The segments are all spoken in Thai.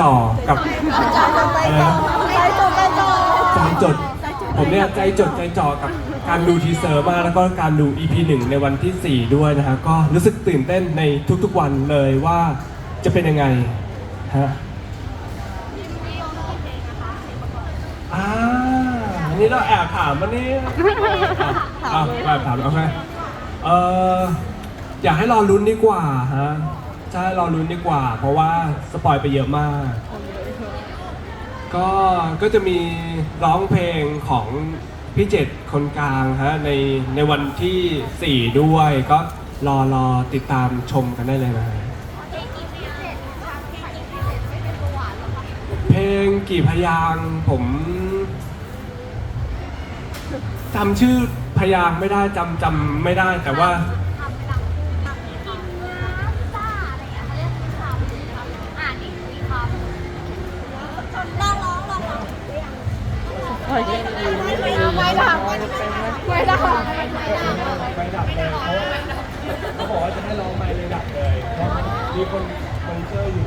จ่อกับใจจดใจจ่อใจจดใจจ่อใจจด ผมเนี่ยใจจดใจจ่อกับการดูทีเซอร์มากแล้วก็การดู EP 1 ในวันที่ 4 ด้วยนะฮะก็รู้สึกตื่นเต้นในทุกๆวันเลยว่าจะเป็นยังไงฮะอ่าอันนี้เราแอบถามมันนี่อะแอบถามโอเคเอออยากให้รอลุ้นดีกว่าฮะ ใช่รอลุ้นดีกว่า เพราะว่าสปอยไปเยอะมาก ก็ก็จะมีร้องเพลงของพี่เจ็ดคนกลางฮะในในวันที่ 4 ด้วย ก็รอรอติดตามชมกันได้เลยนะฮะเพลงกี่พยางค์ผมจำชื่อพยางค์ไม่ได้จำจำไม่ได้แต่ว่า ลองร้องลองร้อง ไม่ได้ ไม่ดัง ไม่ดังไม่ดับเลยเขาเขาบอกว่าจะให้ร้องไม่เลยดับเลยเพราะมีคนมอนิเตอร์อยู่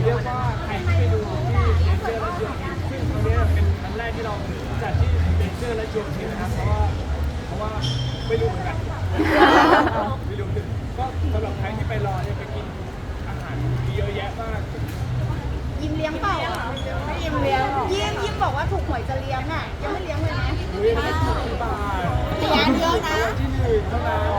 เราลงผมว่าพลังผมแล้วแหละโลงแล้วมันทำไมถึงอะกินนมพูดดังๆหน่อยดิใช่ลองเทสเทสเอาที่ถ่ายกว่าใครที่ไปดูที่เมเจอร์และชวนทีมซึ่งครั้งนี้เป็นครั้งแรกที่เราจัดที่เมเจอร์และชวนทีมนะครับเพราะว่าเพราะว่าไม่รู้เหมือนกันไม่รู้คือก็สำหรับใครที่ไปรอเนี่ยไปกินอาหารมีเยอะแยะมากยิ้มเลี้ยงเปล่าไม่ยิ้มเลี้ยงยิ้มยิ้มบอกว่าถูกหวยจะเลี้ยงอะยังไม่เลี้ยงเลยนะเรียนได้ที่บาทเลี้ยงเยอะนะที่หนึ่งเท่านั้น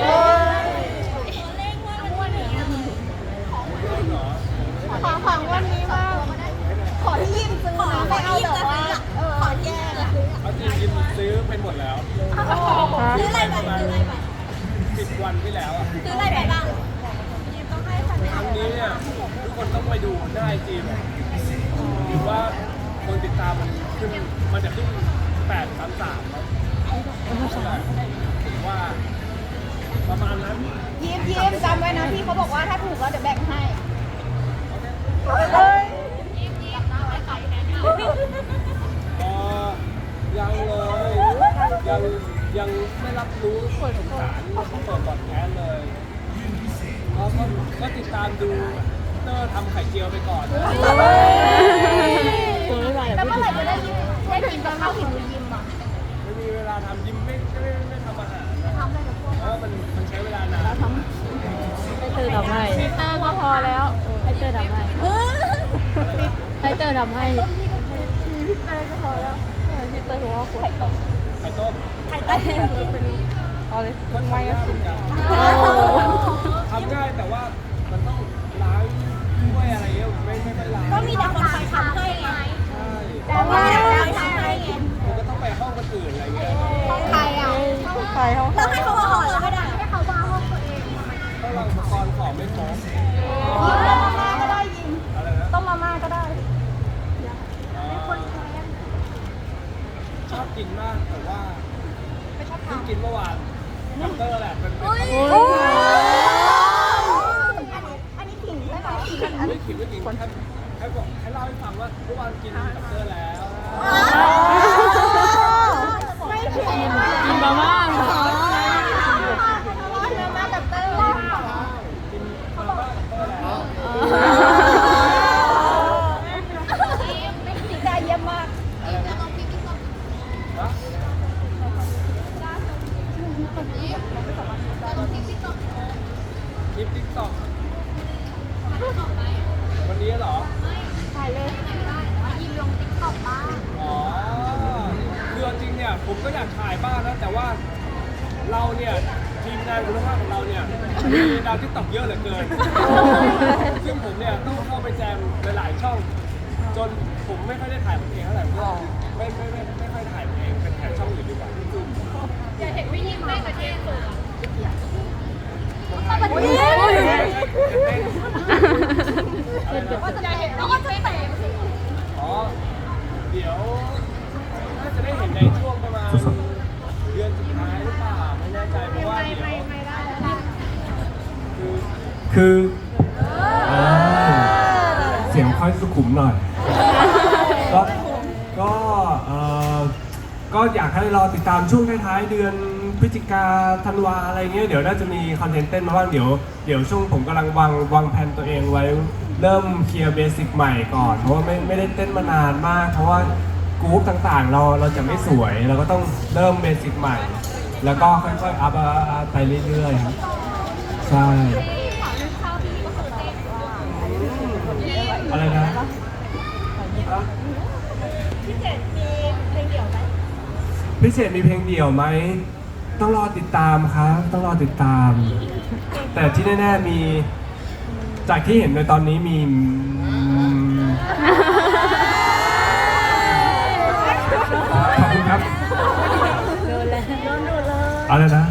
ขงวดนี้เรื่องเหรอขอของวันนี้บ้างขอที่ยิ้มซื้อนะไม่เอาแบบว่าเออขอแย่อะเอาจริงยิ้มซื้อไปหมดแล้วซื้ออะไรไปซื้ออะไรไปสิบวันที่แล้วอะซื้ออะไรไปบ้างยิมต้องให้สัญคญารั้งนี้เนี่ยทุกคนต้องไปดูหน้าไอจีเลยหรือว่าคนติดตามมันขึ้นมันจะขึ้นแปดสามสามผมว่า ประมาณนั้นยิ้มยิ้มจำไว้นะพี่เขาบอกว่าถ้าถูกแล้วเดี๋ยวแบ่งให้เฮ้ยเออยังเลยยังยังไม่รับรู้ข่าวสารของเปิดบอดแคสต์เลยก็ก็ก็ติดตามดูเตอร์ทำไข่เจียวไปก่อนนะแล้วเมื่อไหร่จะได้ยิ้มได้กินกับข้าวหิวยิ้มอะไม่มีเวลาทำยิ้มไม่ไม่ไม่ วกเพราะว่ามันมันใช้เวลานานให้เตอร์ทำให้ให้เตอร์ก็พอแล้วให้เตอร์ทำให้ให้เตอร์ทำให้พี่เตอร์ก็พอแล้วพี่เตอร์หัวขวดไข่ต้มไข่ต้มเอาเลยก็ทำง่ายเหมือนกันโอ้ทำง่ายแต่ว่ามันต้องล้างถ้วยอะไรเงี้ยไม่ไม่ค่อยล้างก็มีแต่คนคอยทำให้ไงใช่แต่ว่าเราทำให้ไงมันก็ต้องไปห้องคนอื่นอะไรเงี้ยใครอะใครเขาต้องให้เขามา ไม่ครบยิ้มต้มมาม่าก็ได้ยิมอะไรนะต้มมาม่าก็ได้เอ่อชอบกินมากแต่ว่าไม่ชอบเพิ่งกินเมื่อวานคัตเตอร์แหละเป็นเป็นอุ้ยอันนี้ขิงใช่ไหมขิงอันไม่ขิงไม่ขิงแค่แค่บอกให้เล่าให้ฟังว่าเมื่อวานกินคัตเตอร์แล้ว ไม่ขิง กินมาม่า อ๋อ คลิปติ๊กต็อก วันนี้เหรอ ถ่ายเลยอ๋อคือจริงเนี่ยผมก็อยากถ่ายบ้างนะแต่ว่าเราเนี่ยทีมงานคุณภาพของเราเนี่ยมีดาวทิกตอกเยอะเหลือเกิน ซึ่งผมเนี่ยต้องเข้าไปแจมหลายๆช่อง จนผมไม่ค่อยได้ถ่ายผมเองเท่าไหร่ก็ไม่ไม่ไม่ไม่ค่อยถ่ายผมเองเป็นถ่ายช่องอื่นดีกว่าอยากเห็นพี่ยิ้มได้ประเทศสุดว่าจะได้เห็นน้ องก็จะเตะอ๋อ เดี๋ยวน่าจะได้เห็นในช่วงประมาณเดือนสุดท้ายหรือเปล่าไม่แน่ใจเพราะว่าเดี๋ยวคือคือเออเสียงค่อยสุขุมหน่อย ก็ก็เออก็อยากให้รอติดตามช่วงท้ายๆเดือน พฤศจิกาธันวาอะไรเงี้ยเดี๋ยวน่าจะมีคอนเทนต์เต้นมาบ้างเดี๋ยวเดี๋ยวช่วงผมกำลังวางวางแผนตัวเองไว้เริ่มเคลียร์เบสิกใหม่ก่อนเพราะว่าไม่ไม่ได้เต้นมานานมาก เพราะว่ากรุ๊ปต่างๆ เราเราจะไม่สวยเราก็ต้องเริ่มเบสิกใหม่ แล้วก็ค่อยๆอัพไปเรื่อยๆครับใช่อะไรนะพิเศษมีเพลงเดี่ยวไหมพิเศษมีเพลงเดี่ยวไหม ต้องรอติดตามครับ ต้องรอติดตาม แต่ที่แน่ๆมี จากที่เห็นในตอนนี้มีอืมขอบคุณครับโดนแล้วโดนดูเลยอะไรนะ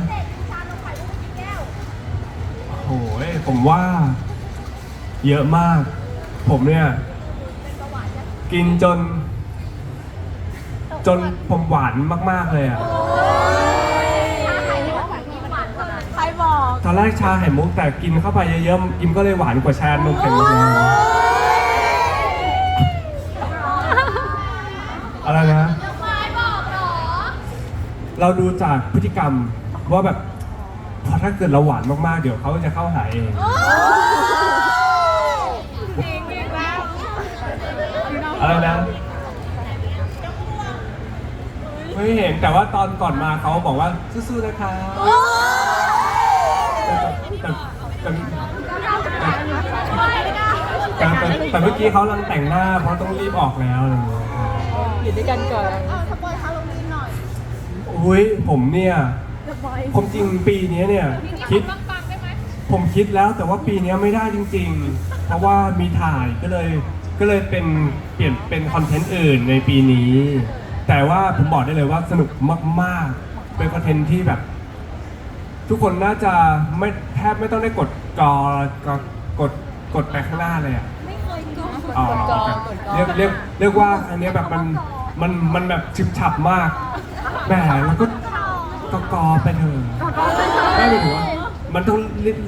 โอ้ยผมว่า เยอะมาก ผมเนี่ย กินจน จนผมหวานมาก ๆ เลยอะ อกตอนแรกชาไข่มุกแต่กินเข้าไปเยอะๆอิมก็เลยหวานกว่าชานมไข่มุกเลยอะไรนะเราดูจากพฤติกรรมว่าแบบพอถ้าเกิดเราหวานมากๆ เดี๋ยวเขาจะเข้าหาเองอะไรนะ ไม่เห็นแต่ว่าตอนก่อนมาเขาบอกว่าสู้ๆนะคะแต่ แต่แต่แต่เมื่อกี้เขากำลังแต่งหน้าเพราะต้องรีบออกแล้วอะไรอย่างเงี้ยอยู่ด้วยกันก่อนเออสปอยฮาโลวีนหน่อยอุ้ยผมเนี่ยผมจริงปีนี้เนี่ยคิดผมคิดแล้วแต่ว่าปีนี้ไม่ได้จริง ๆ เพราะว่ามีถ่ายก็เลยก็เลยเป็นเปลี่ยนเป็นคอนเทนต์อื่นในปีนี้ แต่ว่าผมบอกได้เลยว่าสนุกมากๆ เป็นคอนเทนต์ที่แบบ ทุกคนน่าจะไม่แทบไม่ต้องได้กดกอกกดกดไปข้างหน้าเลยอะอ๋อกดกอเรียกเรียกเรียกว่าอันเนี้ยแบบมันมันมันแบบชิบฉับมากแหมแล้วก็กกอไปเถอะไม่หมายถึงว่ามันต้อง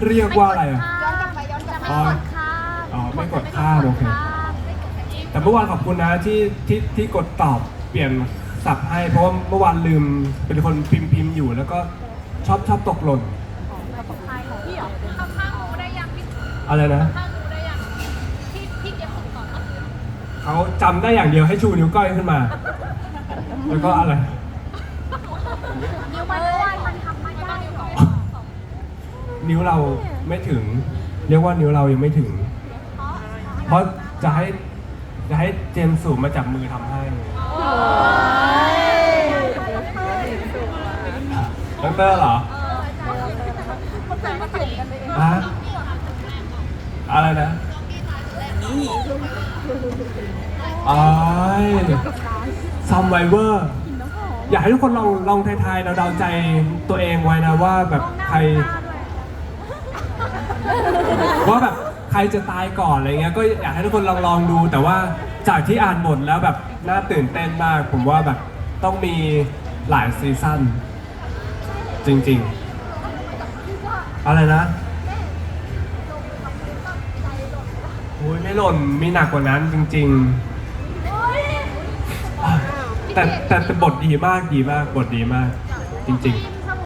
เรียกว่าอะไรอะ ย้อนกลับไปย้อนกลับไปอ๋อ อ๋อไม่กดข้ามโอเค แต่เมื่อวานขอบคุณนะที่ที่ที่กดตอบเปลี่ยนสับให้ เพราะว่าเมื่อวานลืมเป็นคนพิมพ์พิมพ์อยู่ แล้วก็ ชอบชอบตกหล่นอะไรนะเขาจำได้อย่างเดียวให้ชูนิ้วก้อยขึ้นมา แล้วก็อะไร นิ้วมันอ้วนมันทำไม่ได้หรอนิ้วเราไม่ถึง เรียกว่านิ้วเรายังไม่ถึง เพราะจะให้จะให้เจมส์สูมาจับมือทำให้ ดอกเตอร์เหรอคนแต่ก็เก่งกันเองฮะอะไรนะอ้ายซัมไวเวอร์อยากให้ทุกคนลองลองทายๆเดาๆใจตัวเองไว้นะว่าแบบใครว่าแบบใครจะตายก่อนอะไรเงี้ยก็อยากให้ทุกคนลองลองดู แต่ว่าจากที่อ่านบทแล้วแบบน่าตื่นเต้นมาก ผมว่าแบบต้องมีหลายซีซั่น จริง ๆ อะไรนะโอ้ยไม่หล่นมีหนักกว่านั้นจริง ๆ แต่แต่แต่บทดีมากดีมากบทดีมาก จริง ๆ